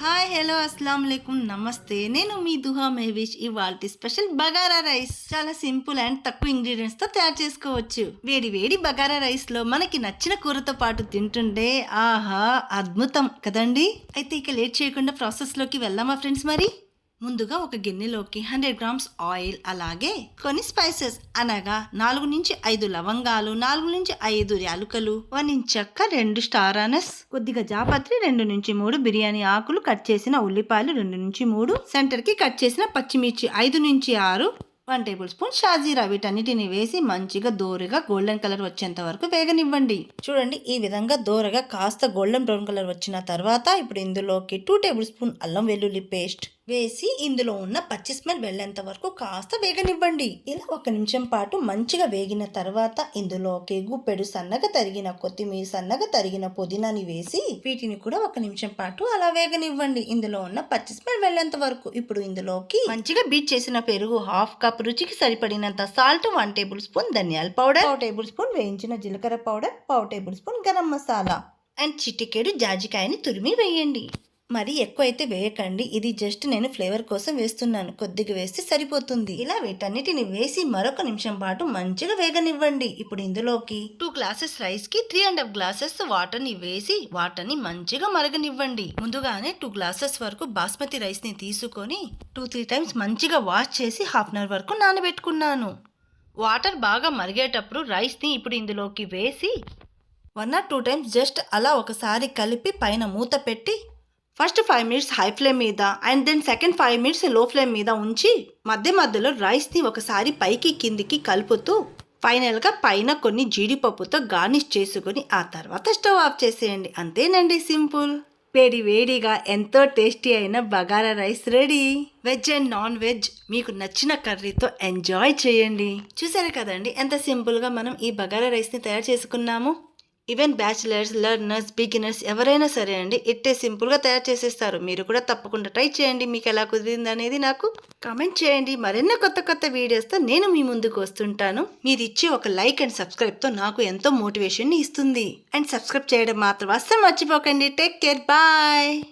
Hi hello అస్సలం లేకుం నమస్తే నేను మీ దుహా మహేష్. ఇవాల్టి స్పెషల్ బగారా రైస్ చాలా సింపుల్ అండ్ తక్కువ ఇంగ్రీడియంట్స్తో తయారు చేసుకోవచ్చు. వేడి వేడి బగారా రైస్లో మనకి నచ్చిన కూరతో పాటు తింటుంటే ఆహా అద్భుతం కదండి. అయితే ఇక లేట్ చేయకుండా ప్రాసెస్లోకి వెళ్దామా ఫ్రెండ్స్ మరి? ముందుగా ఒక గిన్నెలోకి హండ్రెడ్ గ్రామ్స్ ఆయిల్ అలాగే కొన్ని స్పైసెస్. అనగా నాలుగు నుంచి ఐదు లవంగాలు నాలుగు నుంచి ఐదు యాలుకలు వన్ ఇంచ్ చెక్క రెండు స్టార్ అనస్ కొద్దిగా జాపత్రి రెండు నుంచి మూడు బిర్యానీ ఆకులు కట్ చేసిన ఉల్లిపాయలు రెండు నుంచి మూడు. సెంటర్కి కట్ చేసిన పచ్చిమిర్చి ఐదు నుంచి ఆరు. వన్ టేబుల్ స్పూన్ షాజీరా వీటన్నిటిని వేసి మంచిగా దోరగా గోల్డెన్ కలర్ వచ్చేంత వరకు వేగనివ్వండి. చూడండి ఈ విధంగా దోరగా కాస్త గోల్డెన్ బ్రౌన్ కలర్ వచ్చిన తర్వాత ఇప్పుడు ఇందులోకి టూ టేబుల్ స్పూన్ అల్లం వెల్లుల్లి పేస్ట్ వేసి ఇందులో ఉన్న పచ్చి స్మెల్ వెళ్ళేంత వరకు కాస్త వేగనివ్వండి. ఇలా ఒక నిమిషం పాటు మంచిగా వేగిన తర్వాత ఇందులోకి గుప్పెడు సన్నగా తరిగిన కొత్తిమీర సన్నగా తరిగిన పుదీనాని వేసి వీటిని కూడా ఒక నిమిషం పాటు అలా వేగనివ్వండి. ఇందులో ఉన్న పచ్చి స్మెల్ వెళ్ళేంత వరకు ఇప్పుడు ఇందులోకి మంచిగా బీట్ చేసిన పెరుగు హాఫ్ కప్ రుచికి సరిపడినంత సాల్ట్ వన్ టేబుల్ స్పూన్ ధనియాల పౌడర్ పావు టేబుల్ స్పూన్ వేయించిన జీలకర్ర పౌడర్ పావు tablespoon garam masala and చిటికెడు జాజికాయని తురిమి వేయండి. మరి ఎక్కువ అయితే వేయకండి. ఇది జస్ట్ నేను ఫ్లేవర్ కోసం వేస్తున్నాను. కొద్దిగా వేస్తే సరిపోతుంది. ఇలా వీటన్నిటిని వేసి మరొక నిమిషం పాటు మంచిగా వేగనివ్వండి. ఇప్పుడు ఇందులోకి టూ గ్లాసెస్ రైస్కి త్రీ అండ్ హాఫ్ గ్లాసెస్ వాటర్ని వేసి వాటర్ని మంచిగా మరగనివ్వండి. ముందుగానే టూ గ్లాసెస్ వరకు బాస్మతి రైస్ని తీసుకొని టూ త్రీ టైమ్స్ మంచిగా వాష్ చేసి హాఫ్ అన్ అవర్ వరకు నానబెట్టుకున్నాను. వాటర్ బాగా మరిగేటప్పుడు రైస్ని ఇప్పుడు ఇందులోకి వేసి one or two times just అలా ఒకసారి కలిపి పైన మూత పెట్టి first five minutes high flame మీద అండ్ దెన్ సెకండ్ ఫైవ్ మినిట్స్లో ఫ్లేమ్ మీద ఉంచి మధ్య మధ్యలో రైస్ని ఒకసారి పైకి కిందికి కలుపుతూ ఫైనల్గా పైన కొన్ని జీడిపప్పుతో గార్నిష్ చేసుకుని ఆ తర్వాత స్టవ్ ఆఫ్ చేసేయండి. అంతేనండి సింపుల్. వేడి వేడిగా ఎంతో టేస్టీ అయిన bagara rice ready. Veg and non veg మీకు నచ్చిన కర్రీతో ఎంజాయ్ చేయండి. చూసారు కదండి ఎంత సింపుల్గా మనం ఈ బగారా రైస్ని తయారు చేసుకున్నాము? ఈవెన్ బ్యాచిలర్స్ లర్నర్స్ బిగినర్స్ ఎవరైనా సరే అండి ఇట్టే సింపుల్గా తయారు చేసేస్తారు. మీరు కూడా తప్పకుండా ట్రై చేయండి. మీకు ఎలా కుదిరింది అనేది నాకు కామెంట్ చేయండి. మరెన్నో కొత్త కొత్త వీడియోస్తో నేను మీ ముందుకు వస్తుంటాను. మీరు ఇచ్చే ఒక లైక్ అండ్ సబ్స్క్రైబ్తో నాకు ఎంతో మోటివేషన్ ఇస్తుంది. అండ్ సబ్స్క్రైబ్ చేయడం మాత్రం అస్సలు మర్చిపోకండి. Take care bye